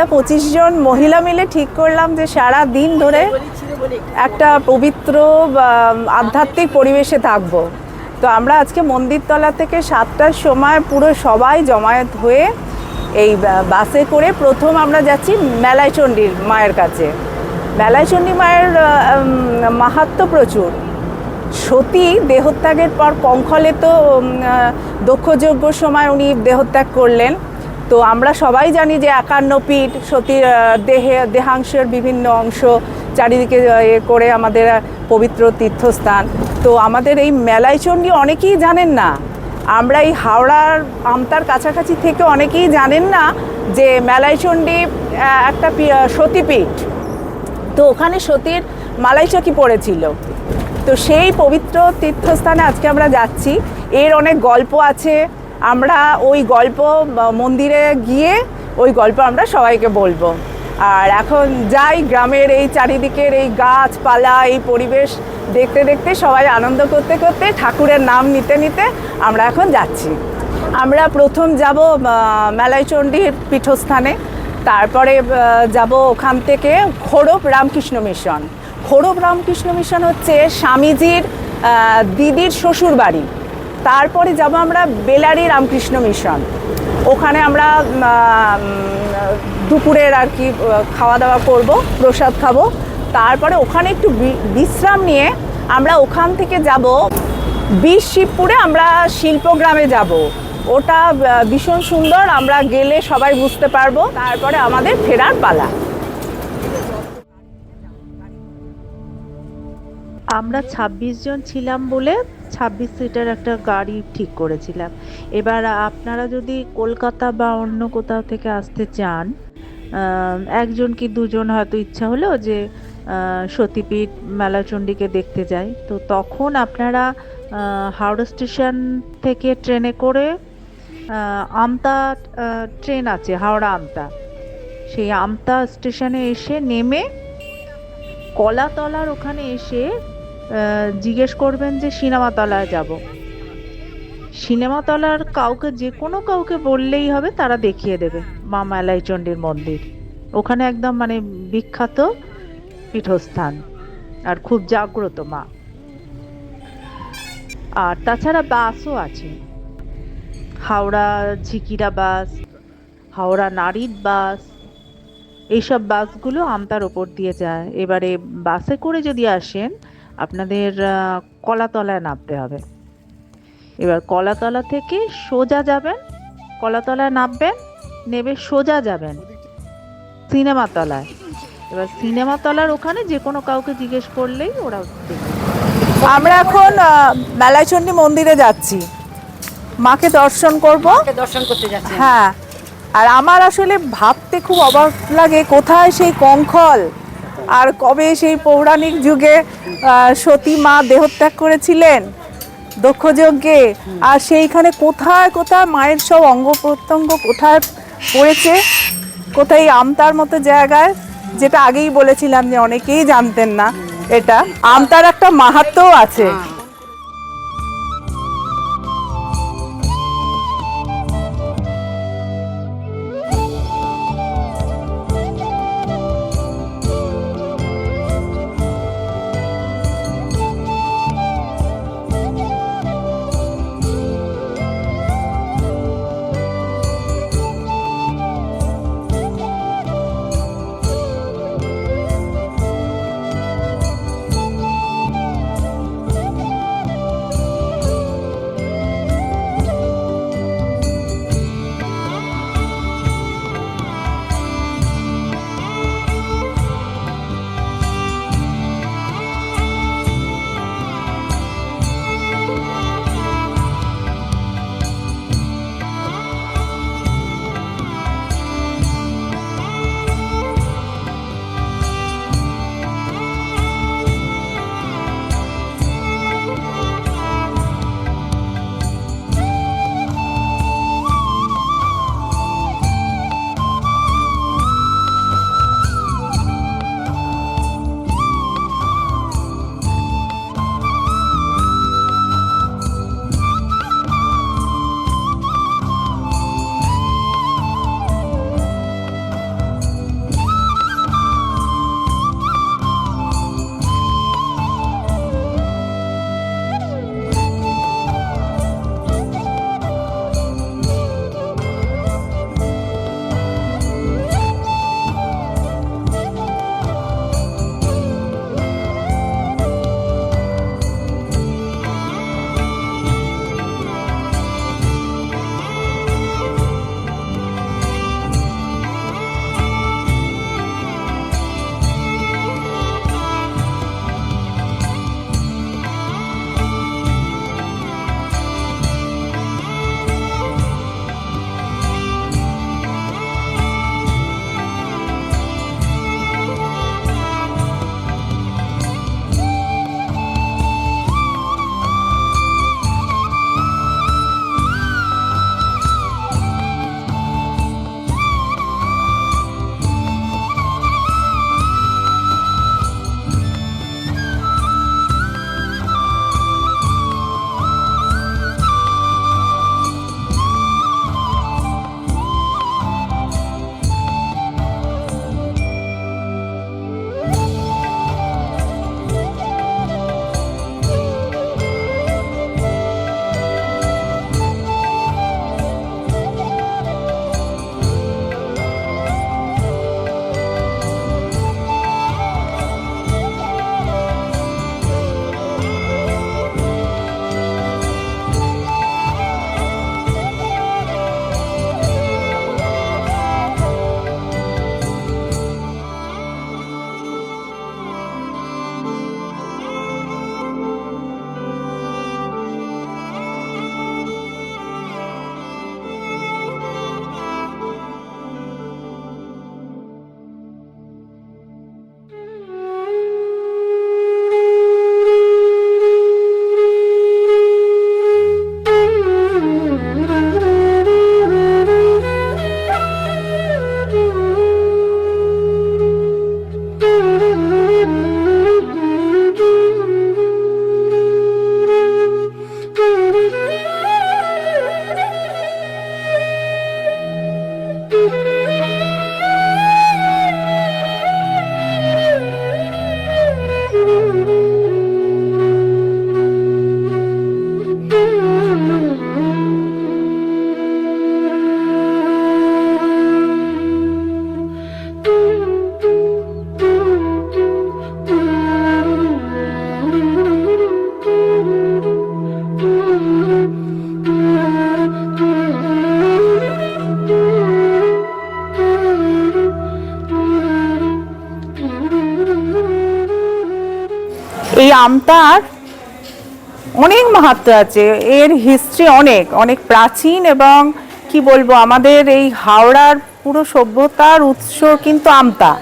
আমরা পঁচিশ জন মহিলা মিলে ঠিক করলাম যে সারা দিন ধরে একটা পবিত্র আধ্যাত্মিক পরিবেশে থাকব। তো আমরা আজকে মন্দিরতলা থেকে সাতটার সময় পুরো সবাই জমায়েত হয়ে এই বাসে করে প্রথম আমরা যাচ্ছি মেলাইচণ্ডীর মায়ের কাছে। মেলাইচণ্ডী মায়ের মাহাত্ম প্রচুর। সতী দেহত্যাগের পর কঙ্খলে তো দক্ষযজ্ঞ সময় উনি দেহত্যাগ করলেন। তো আমরা সবাই জানি যে একান্ন পীঠ সতীর দেহে, দেহাংশের বিভিন্ন অংশ চারিদিকে এ করে আমাদের পবিত্র তীর্থস্থান। তো আমাদের এই মেলাইচণ্ডী অনেকেই জানেন না। আমরা এই হাওড়ার আমতার কাছাকাছি থেকে অনেকেই জানেন না যে মেলাইচণ্ডী একটা সতীপীঠ তো ওখানে সতীর মালাইচকি পড়েছিল। তো সেই পবিত্র তীর্থস্থানে আজকে আমরা যাচ্ছি। এর অনেক গল্প আছে। আমরা ওই গল্প মন্দিরে গিয়ে ওই গল্প আমরা সবাইকে বলব। আর এখন যাই গ্রামের এই চারিদিকের এই গাছপালা, এই পরিবেশ দেখতে দেখতে, সবাই আনন্দ করতে করতে ঠাকুরের নাম নিতে নিতে আমরা এখন যাচ্ছি। আমরা প্রথম যাব মেলাইচণ্ডীর পীঠস্থানে। তারপরে যাব ওখান থেকে খোড়ব রামকৃষ্ণ মিশন। খোড়ব রামকৃষ্ণ মিশন হচ্ছে স্বামীজির দিদির শ্বশুর বাড়ি তারপরে যাব আমরা বেলারি রামকৃষ্ণ মিশন। ওখানে আমরা দুপুরের আর কি খাওয়া দাওয়া করব, প্রসাদ খাব। তারপরে ওখানে একটু বিশ্রাম নিয়ে আমরা ওখান থেকে যাব বিশ শিবপুরে আমরা শিল্পগ্রামে যাব। ওটা ভীষণ সুন্দর, আমরা গেলে সবাই বুঝতে পারব। তারপরে আমাদের ফেরার পালা। আমরা ২৬ জন ছিলাম বলে ছাব্বিশ সিটের একটা গাড়ি ঠিক করেছিলাম। এবার আপনারা যদি কলকাতা বা অন্য কোথাও থেকে আসতে চান একজন কি দুজন হয়তো ইচ্ছা হলো যে সতীপীঠ মেলাচণ্ডীকে দেখতে যাই তো তখন আপনারা হাওড়া স্টেশন থেকে ট্রেনে করে আমতা ট্রেন আছে, হাওড়া আমতা। সেই আমতা স্টেশনে এসে নেমে কলাতলার ওখানে এসে জিজ্ঞেস করবেন যে সিনেমাতলায় যাব। সিনেমাতলার কাউকে যে কোনো কাউকে বললেই হবে, তারা দেখিয়ে দেবে মা মেলাই চণ্ডীর মন্দির। ওখানে একদম মানে বিখ্যাত পীঠস্থান আর খুব জাগ্রত মা। আর তাছাড়া বাসও আছে। হাওড়া ঝিকিরা বাস, হাওড়া নারীর বাস, এইসব বাসগুলো আমতার ওপর দিয়ে যায়। এবারে বাসে করে যদি আসেন আপনাদের কলাতলায় নামতে হবে। এবার কলাতলা থেকে সোজা যাবেন কলাতলায় নামবেন নেবে সোজা যাবেন সিনেমাতলায়। এবার সিনেমাতলার ওখানে যে কোনো কাউকে জিজ্ঞেস করলেই ওরা দেবে। আমরা এখন আহ, মেলাইচণ্ডী মন্দিরে যাচ্ছি। মাকে দর্শন করব। দর্শন করতে যাচ্ছি। হ্যাঁ আর আমার আসলে ভাবতে খুব অবাক লাগে কোথায় সেই কঙ্খল? আর কবে সেই পৌরাণিক যুগে সতী মা দেহত্যাগ করেছিলেন? দক্ষযজ্ঞে আর সেইখানে কোথায় কোথায় মায়ের সব অঙ্গ প্রত্যঙ্গ কোথায় পড়েছে? কোথায় আমতার মতো জায়গায়? যেটা আগেই বলেছিলাম যে অনেকেই জানতেন না এটা। আমতার একটা মাহাত্ম্যও আছে। এই আমটার অনেক মাহাত্ম আছে। এর হিস্ট্রি অনেক অনেক প্রাচীন এবং কি বলব, আমাদের এই হাওড়ার পুরো সভ্যতার উৎস কিন্তু আমতা।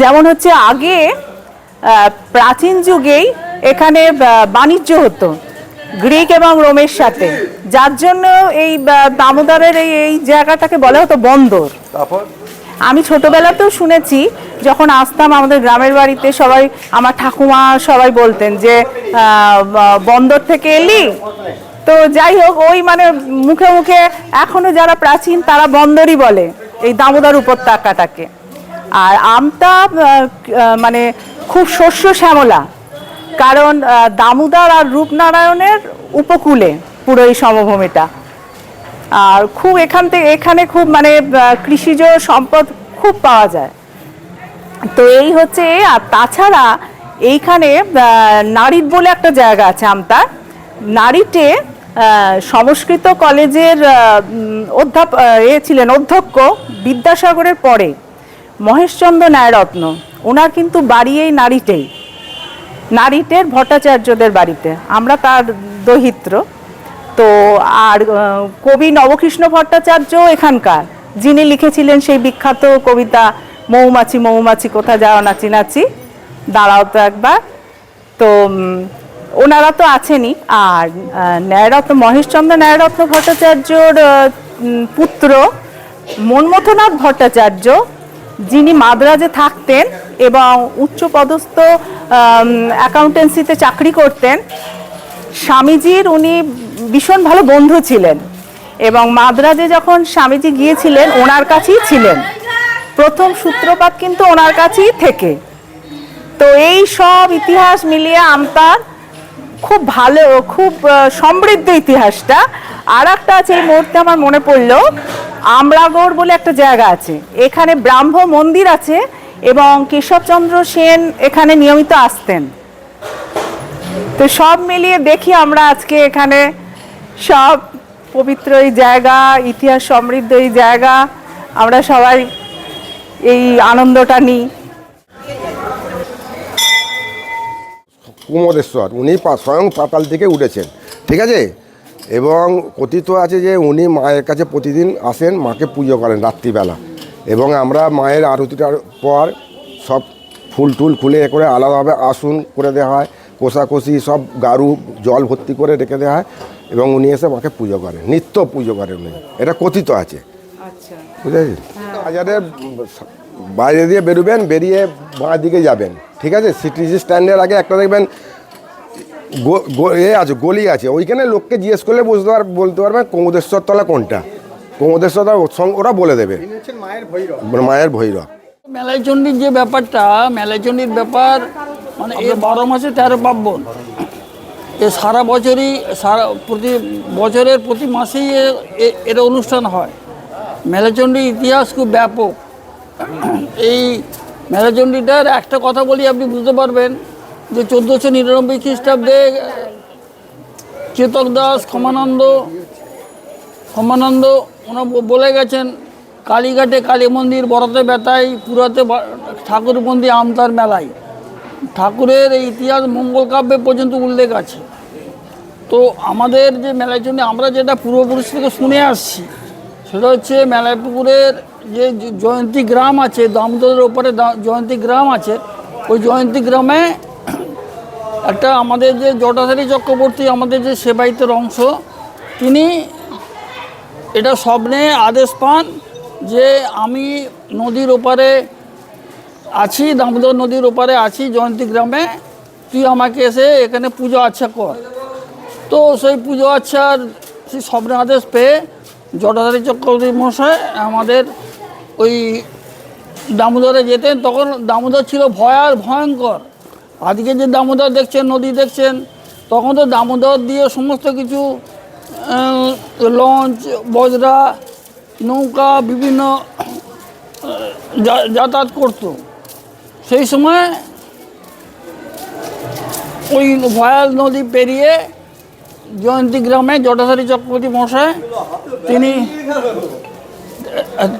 যেমন হচ্ছে আগে প্রাচীন যুগেই এখানে বাণিজ্য হতো গ্রিক এবং রোমের সাথে। যার জন্য এই দামোদরের এই এই জায়গাটাকে বলা হতো বন্দর। তারপর? আমি ছোটবেলাতেও শুনেছি, যখন আসতাম আমাদের গ্রামের বাড়িতে সবাই, আমার ঠাকুমা সবাই বলতেন যে বন্দর থেকে এলি? তো যাই হোক, ওই মানে মুখে মুখে এখনও যারা প্রাচীন তারা বন্দরই বলে এই দামোদর উপত্যকাটাকে। আর আমটা মানে খুব শস্য শ্যামলা, কারণ দামোদর আর রূপনারায়ণের উপকূলে পুরো এই সমভূমিটা। আর খুব এখান থেকে এখানে খুব মানে কৃষিজ সম্পদ খুব পাওয়া যায়। তো এই হচ্ছে আর তাছাড়া এইখানে নারীদ বলে একটা জায়গা আছে আমতার। আহ, সংস্কৃত কলেজের অধ্যাপ এ ছিলেন অধ্যক্ষ বিদ্যাসাগরের পরে মহেশচন্দ্র ন্যায়রত্ন ওনার কিন্তু বাড়ি এই নারীটেই নারীটের ভট্টাচার্যদের বাড়িতে। আমরা তার দহিত্র। তো আর কবি নবকৃষ্ণ ভট্টাচার্য এখানকার, যিনি লিখেছিলেন সেই বিখ্যাত কবিতা, মৌমাছি মৌমাছি, কোথা যাও নাচি নাচি দাঁড়াও তো একবার। তো ওনারা তো আছেনই। আর ন্যায়রত্ন, মহেশচন্দ্র ন্যায়রত্ন ভট্টাচার্যর পুত্র মনমথনাথ ভট্টাচার্য, যিনি মাদ্রাজে থাকতেন এবং উচ্চপদস্থ অ্যাকাউন্টেন্সিতে চাকরি করতেন, স্বামীজির উনি ভীষণ ভালো বন্ধু ছিলেন এবং মাদ্রাজে যখন স্বামীজি গিয়েছিলেন, ওনার কাছেই ছিলেন। প্রথম সূত্রপাত কিন্তু ওনার কাছেই থেকে। তো এই সব ইতিহাস মিলিয়ে আমতার খুব ভালো, খুব সমৃদ্ধ ইতিহাসটা। আর একটা আছে, এই মুহূর্তে আমার মনে পড়ল, আমরাগড় বলে একটা জায়গা আছে। এখানে ব্রাহ্ম মন্দির আছে এবং কেশবচন্দ্র সেন এখানে নিয়মিত আসতেন। তো সব মিলিয়ে দেখি আমরা আজকে এখানে সব পবিত্র এই জায়গা, ইতিহাস সমৃদ্ধ এই জায়গা, আমরা সবাই এই আনন্দটা নিই। কুমোদেশ্বর উনি স্বয়ং পাতাল থেকে উঠেছেন, ঠিক আছে? এবং কথিত আছে যে উনি মায়ের কাছে প্রতিদিন আসেন, মাকে পুজো করেন রাত্রিবেলা। এবং আমরা মায়ের আরতিটার পর সব ফুল টুল খুলে করে আলাদাভাবে আসন করে দেওয়া হয়, কোষাকষি সব গারু জল ভর্তি করে রেখে দেওয়া হয়। এবং উনি এসে মাকে পুজো করেন নিত্য পুজো করেন উনি। এটা কথিত আছে। আচ্ছা। বুঝেছি বাজারে বাইরে দিয়ে বেরোবেন বেরিয়ে বাঁ দিকে যাবেন ঠিক আছে? সিটিজি স্ট্যান্ডের আগে একটা দেখবেন এ আছে গলি আছে ওইখানে লোককে জিজ্ঞেস করলে বুঝতে পার বলতে পারবেন কমোদেশ্বর তলা কোনটা। কমোদেশ্বর তলা সঙ্গে ওরা বলে দেবে। মায়ের ভৈরব। মেলাইচণ্ডীর যে ব্যাপারটা মেলাইচণ্ডীর ব্যাপার মানে এ বারো মাসে তেরো পার্বণ। এ সারা বছরই, সারা প্রতি বছরের প্রতি মাসেই এর অনুষ্ঠান হয়। মেলাচণ্ডীর ইতিহাস খুব ব্যাপক। এই মেলাচণ্ডীটার একটা কথা বলি, আপনি বুঝতে পারবেন যে চোদ্দোশো নিরানব্বই খ্রিস্টাব্দে চেতক দাস ক্ষমানন্দ ক্ষমানন্দ ওনা বলে গেছেন, কালীঘাটে কালী মন্দির, বড়তে বেতাই, পুরাতে ঠাকুর মন্দির আমতার মেলায়। ঠাকুরের এই ইতিহাস মঙ্গল কাব্যে পর্যন্ত উল্লেখ আছে। তো আমাদের যে মেলার জন্য আমরা যেটা পূর্বপুরুষ থেকে শুনে আসছি, সেটা হচ্ছে মেলাইপুকুরের যে জয়ন্তী গ্রাম আছে, দামোদরের ওপরে জয়ন্তী গ্রাম আছে, ওই জয়ন্তী গ্রামে একটা আমাদের যে জটাধারী চক্রবর্তী, আমাদের যে সেবায়িতের অংশ, তিনি এটা স্বপ্নে আদেশ পান যে আমি নদীর ওপারে আছি, দামোদর নদীর ওপারে আছি জয়ন্তী গ্রামে, তুই আমাকে এসে এখানে পুজো আচ্ছা কর। তো সেই পুজো আচ্ছার সেই স্বপ্নে আদেশ পেয়ে জটাধারী চক্রবর্তী মশাই আমাদের ওই দামোদরে যেতেন, তখন দামোদর ছিল ভয়ার ভয়ঙ্কর। আজকে যে দামোদর দেখছেন, নদী দেখছেন, তখন তো দামোদর দিয়ে সমস্ত কিছু লঞ্চ, বজরা, নৌকা, বিভিন্ন যাতায়াত করতো। সেই সময় ওই ভয়াল নদী পেরিয়ে জয়ন্তী গ্রামে জটাধারী চক্রবর্তী মশাই তিনি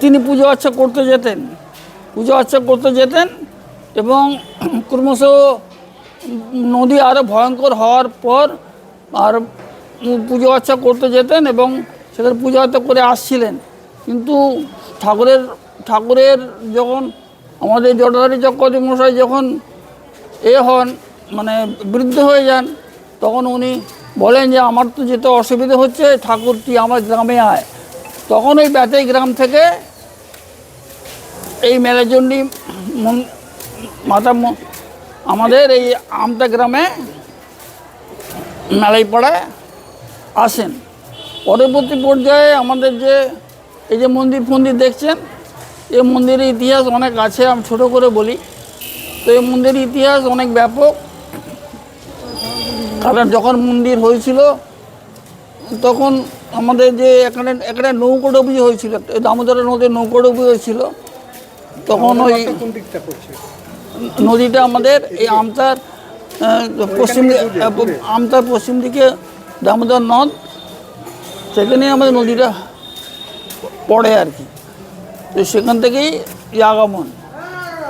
তিনি পুজো আচ্ছা করতে যেতেন, পুজো আচ্ছা করতে যেতেন এবং ক্রমশ নদী আরও ভয়ঙ্কর হওয়ার পর আর পুজো আচ্ছা করতে যেতেন এবং সেখানে পুজো আচ্ছা করে আসছিলেন। কিন্তু ঠাকুরের ঠাকুরের যখন আমাদের জটাধারী চক্রবর্তী মশাই যখন এ হন মানে বৃদ্ধ হয়ে যান, তখন উনি বলেন যে আমার তো যেতে অসুবিধা হচ্ছে, ঠাকুর তুই আমার গ্রামে আয়। তখন ওই ব্যাটাই গ্রাম থেকে এই মন- মাতা আমাদের এই আমতা গ্রামে মেলাই পাড়ায় আসেন। পরবর্তী পর্যায়ে আমাদের যে, এই যে মন্দির ফন্দির দেখছেন এই মন্দিরের ইতিহাস অনেক আছে, আমি ছোটো করে বলি। তো এই মন্দিরের ইতিহাস অনেক ব্যাপক। কারণ যখন মন্দির হয়েছিল তখন আমাদের যে এখানে এখানে নৌকোডুবি হয়েছিল এই দামোদরের নদীর নৌকোডুবি হয়েছিল তখন ওই নদীটা আমাদের এই আমতার পশ্চিম আমতার পশ্চিম দিকে দামোদর নদ সেখানে আমাদের নদীটা পড়ে আর কি। তো সেখান থেকেই আগমন।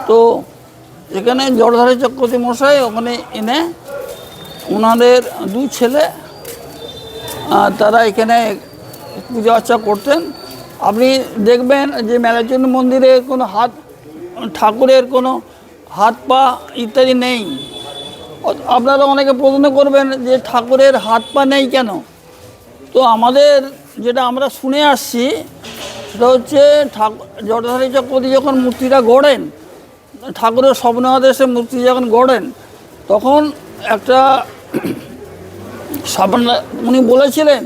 তো এখানে জড়ধারী চক্রবর্তী মশাই ওখানে এনে ওনাদের দুই ছেলে তারা এখানে পূজা অর্চা করতেন। আপনি দেখবেন যে মেলাচন্ড মন্দিরে কোনো হাত, ঠাকুরের কোনো হাত পা ইত্যাদি নেই। আপনারা অনেকে প্রশ্ন করবেন যে ঠাকুরের হাত পা নেই কেন? তো আমাদের যেটা আমরা শুনে আসছি, সেটা হচ্ছে ঠাকুর, জটাধারী চক্রবর্তী যখন মূর্তিটা গড়েন, ঠাকুরের স্বপ্নাদেশে মূর্তি যখন গড়েন, তখন একটা উনি বলেছিলেন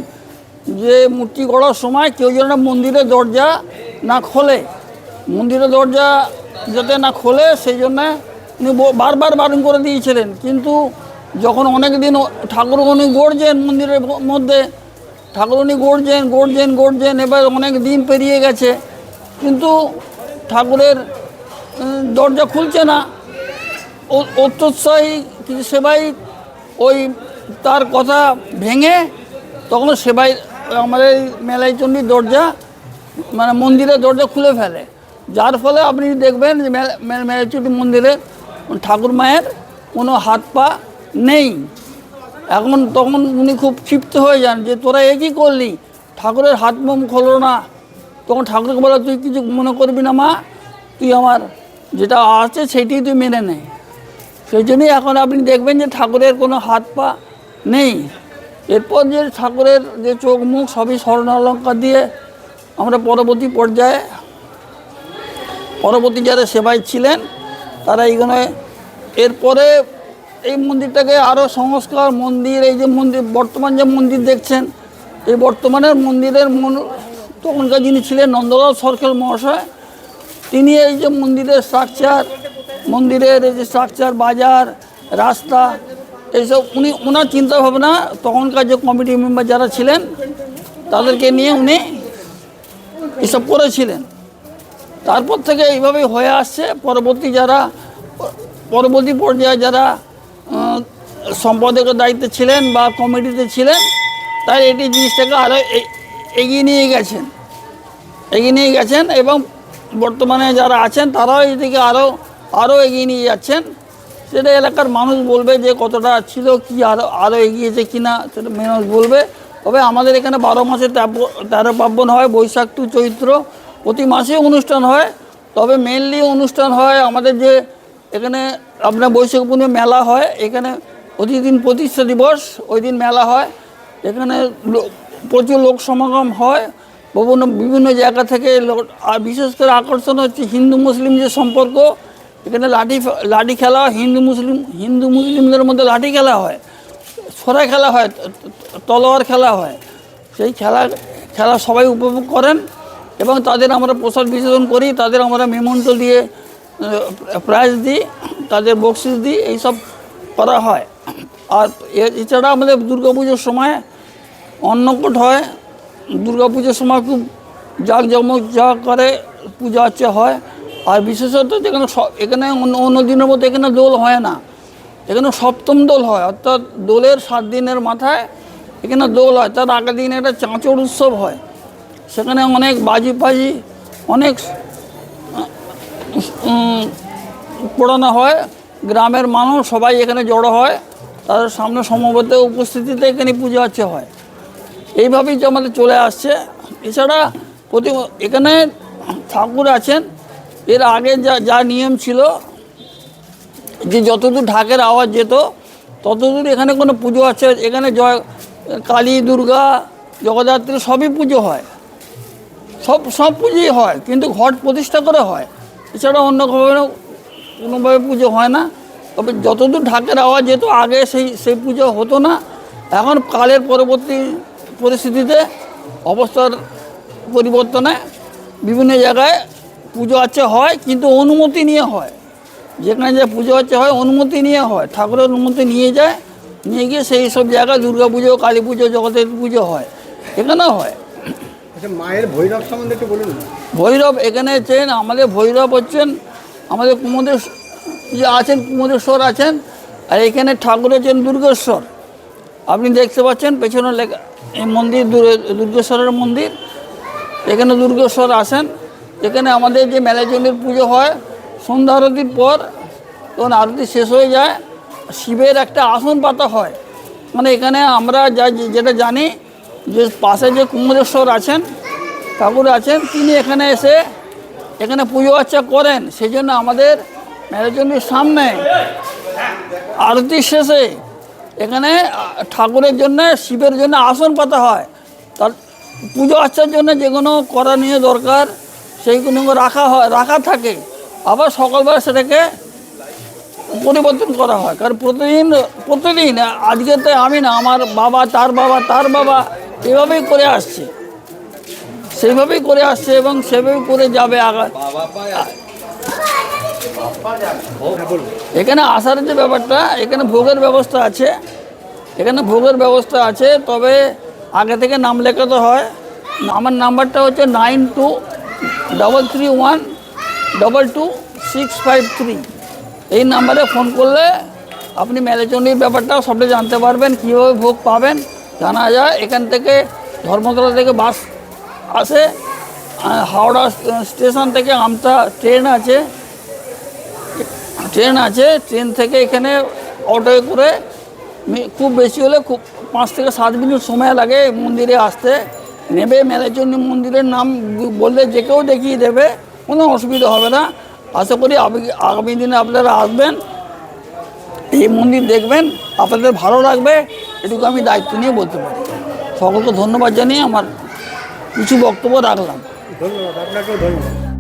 যে মূর্তি গড়ার সময় কেউ যেন মন্দিরের দরজা না খোলে। মন্দিরের দরজা যাতে না খোলে, সেই জন্যে উনি বারবার বারণ করে দিয়েছিলেন। কিন্তু যখন অনেক দিন ঠাকুর উনি গড়ছেন মন্দিরের মধ্যে ঠাকুর উনি গড়ছেন গড়ছেন গড়ছেন, এবার অনেক দিন পেরিয়ে গেছে। কিন্তু ঠাকুরের দরজা খুলছে না। অত্যুৎসাহী সেবাই ওই তার কথা ভেঙে তখন সেবাই আমাদের এই মেলাই চণ্ডীর দরজা মানে মন্দিরের দরজা খুলে ফেলে। যার ফলে আপনি দেখবেন যে মেলাইচণ্ডী মন্দিরে ঠাকুর মায়ের কোনো হাত পা নেই। এখন তখন উনি খুব ক্ষিপ্ত হয়ে যান যে তোরা এ কী করলি? ঠাকুরের হাত মুম খোলো না। তখন ঠাকুরকে বলে, তুই কিছু মনে করবি না মা? তুই আমার যেটা আছে সেইটাই তুই মেনে নে। সেই জন্যই এখন আপনি দেখবেন যে ঠাকুরের কোনো হাত পা নেই। এরপর যে ঠাকুরের যে চোখ মুখ সবই স্বর্ণালঙ্কার দিয়ে আমরা পরবর্তী পর্যায়ে, পরবর্তী যারা সেবায় ছিলেন, তারা এইখানে এরপরে এই মন্দিরটাকে আরও সংস্কার মন্দির, এই যে মন্দির, বর্তমান যে মন্দির দেখছেন, এই বর্তমানের মন্দিরের মন, তখনকার যিনি ছিলেন নন্দলাল সরকেল মহাশয়, তিনি এই যে মন্দিরের স্ট্রাকচার মন্দিরের যে স্ট্রাকচার বাজার, রাস্তা, এইসব, উনি ওনার চিন্তা ভাবনা তখনকার যে কমিটি মেম্বার যারা ছিলেন, তাদেরকে নিয়ে উনি এসব করেছিলেন। তারপর থেকে এইভাবেই হয়ে আসছে। পরবর্তী যারা, পরবর্তী পর্যায়ে যারা সম্পাদকের দায়িত্বে ছিলেন বা কমিটিতে ছিলেন তাই এটি জিনিসটাকে আরও এগিয়ে নিয়ে গেছেন। এগিয়ে নিয়ে গেছেন এবং বর্তমানে যারা আছেন, তারাও এদিকে আরও আরও এগিয়ে নিয়ে যাচ্ছেন। সেটা এলাকার মানুষ বলবে যে কতটা ছিল, কি আরও আরও এগিয়েছে কি না সেটা মানুষ বলবে। তবে আমাদের এখানে বারো মাসে তেরো পার্বণ হয়, বৈশাখ টু চৈত্র। প্রতি মাসে অনুষ্ঠান হয়। তবে মেনলি অনুষ্ঠান হয় আমাদের যে এখানে আপনার বৈশাখ পূর্ণিমা মেলা হয়। এখানে প্রতিদিন প্রতিষ্ঠা দিবস, ওই দিন মেলা হয়। এখানে প্রচুর লোক সমাগম হয়। বিভিন্ন বিভিন্ন জায়গা থেকে আর বিশেষ করে আকর্ষণ হচ্ছে হিন্দু মুসলিম যে সম্পর্ক এখানে লাঠি লাঠি খেলা হিন্দু মুসলিম, হিন্দু মুসলিমদের মধ্যে লাঠি খেলা হয় ছড়া খেলা হয় তলোয়ার খেলা হয়। সেই খেলা খেলা সবাই উপভোগ করেন এবং তাদের আমরা প্রসাদ বিতরণ করি, তাদের আমরা মেমন্ট দিয়ে প্রাইজ দিই, তাদের বকশিস দিই, এইসব করা হয়। আর এছাড়া আমাদের দুর্গাপুজোর সময় অন্নকূট হয়। দুর্গাপুজোর সময় খুব জাঁকজমক যা করে পূজা আর্চা হয়। আর বিশেষত যেখানে এখানে অন্য অন্য দিনের মতো এখানে দোল হয় না। এখানে সপ্তম দোল হয়, অর্থাৎ দোলের সাত দিনের মাথায় এখানে দোল হয়। তার আগের দিন একটা চাঁচড় উৎসব হয়। সেখানে অনেক বাজি ফাজি, অনেক পড়ানো হয়। গ্রামের মানুষ সবাই এখানে জড়ো হয়। তাদের সামনে সমবেত উপস্থিতিতে এখানে পুজো আর্চা হয়। এইভাবেই যে আমাদের চলে আসছে। এছাড়া প্রতি এখানে ঠাকুর আছেন। এর আগে যা যা নিয়ম ছিল, যে যতদূর ঢাকের আওয়াজ যেত, ততদূর এখানে কোনো পুজো আছে। এখানে জয়, কালী, দুর্গা, জগদ্ধাত্রী সবই পুজো হয়। সব সব পুজোই হয়, কিন্তু ঘট প্রতিষ্ঠা করে হয়। এছাড়া অন্য কোনো কোনোভাবে পুজো হয় না। তবে যতদূর ঢাকের আওয়াজ যেত, আগে সেই সেই পুজো হতো না। এখন কালের পরবর্তী পরিস্থিতিতে অবস্থার পরিবর্তনে বিভিন্ন জায়গায় পুজো আচ্ছা হয় কিন্তু অনুমতি নিয়ে হয়। যেখানে যে পুজো আচ্ছা হয় অনুমতি নিয়ে হয়। ঠাকুরের অনুমতি নিয়ে যায় নিয়ে গিয়ে সেই সব জায়গায় দুর্গা পুজো কালী পুজো জগতের পুজো হয়। এখানেও হয়। আচ্ছা মায়ের ভৈরব সম্বন্ধে একটু বলুন। ভৈরব এখানে আছেন আমাদের ভৈরব হচ্ছেন আমাদের কুমোদের যে আছেন কুমোদেশ্বর আছেন আর এখানে ঠাকুর আছেন দুর্গেশ্বর। আপনি দেখতে পাচ্ছেন পেছনে লেখা এই মন্দির দুর্গে- দুর্গেশ্বরের মন্দির। এখানে দুর্গেশ্বর আসেন এখানে আমাদের যে মেলাচণ্ডীর পুজো হয়, সন্ধ্যা আরতির পর তখন আরতি শেষ হয়ে যায়, শিবের একটা আসন পাতা হয়। মানে এখানে আমরা যা যেটা জানি যে পাশে যে কুমোরেশ্বর আছেন, ঠাকুর আছেন, তিনি এখানে এসে এখানে পুজো আর্চা করেন। সেই জন্য আমাদের ম্যারেজনের সামনে আরতির শেষে এখানে ঠাকুরের জন্য, শিবের জন্য আসন পাতা হয়। তার পুজো আর্চার জন্য যে কোনো করা নিয়ে দরকার সেইগুলো রাখা হয়, রাখা থাকে। আবার সকালবেলা সেটাকে পরিবর্তন করা হয়। কারণ প্রতিদিন প্রতিদিন, আজকে তো আমি না, আমার বাবা, তার বাবা তার বাবা এভাবেই করে আসছে। সেইভাবেই করে আসছে এবং সেভাবেই করে যাবে আগা এখানে আসার যে ব্যাপারটা, এখানে ভোগের ব্যবস্থা আছে। এখানে ভোগের ব্যবস্থা আছে, তবে আগে থেকে নাম লেখাতে হয়। আমার নাম্বারটা হচ্ছে nine two double three one double two six five three এই নাম্বারে ফোন করলে আপনি ম্যালেচন্ডির ব্যাপারটাও সবটা জানতে পারবেন, কীভাবে ভোগ পাবেন, জানা যায়। এখান থেকে ধর্মতলা থেকে বাস আসে হাওড়া স্টেশন থেকে আমতা ট্রেন আছে। ট্রেন আছে, ট্রেন থেকে এখানে অটোয় করে খুব বেশি হলে খুব পাঁচ থেকে সাত মিনিট সময় লাগে মন্দিরে আসতে। নেবে মেলাচন্ডী মন্দিরের নাম বললে যে কেউ দেখিয়ে দেবে, কোনো অসুবিধা হবে না। আশা করি আগামী দিনে আপনারা আসবেন, এই মন্দির দেখবেন, আপনাদের ভালো লাগবে, এটুকু আমি দায়িত্ব নিয়ে বলতে পারি। সকলকে ধন্যবাদ জানিয়ে আমার কিছু বক্তব্য রাখলাম। ধন্যবাদ, আপনাকেও ধন্যবাদ।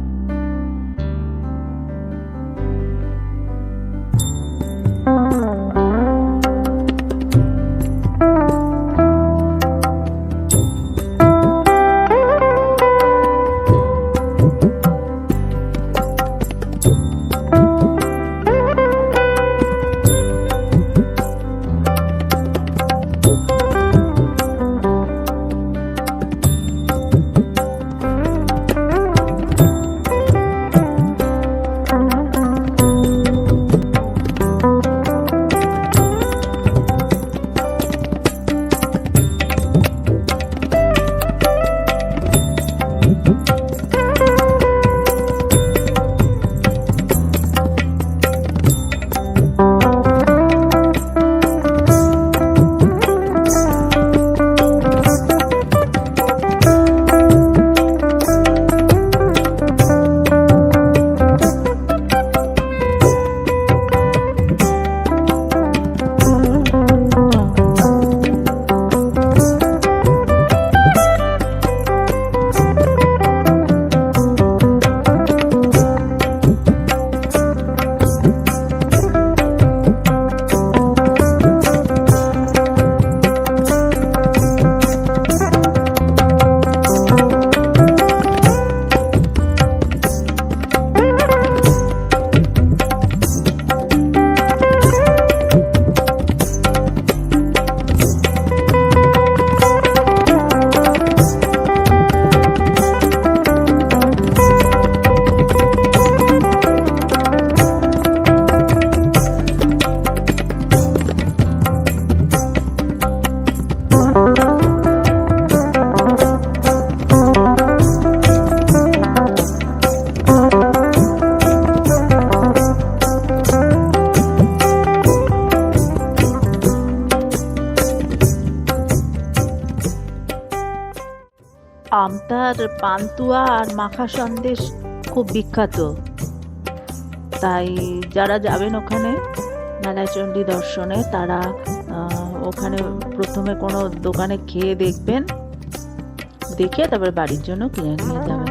পান্তুয়া আর মাখা সন্দেশ খুব বিখ্যাত। তাই যারা যাবেন ওখানে মেলাচণ্ডী দর্শনে, তারা ওখানে প্রথমে কোনো দোকানে খেয়ে দেখবেন, দেখে তারপর বাড়ির জন্য কিনে নিয়ে যাবেন।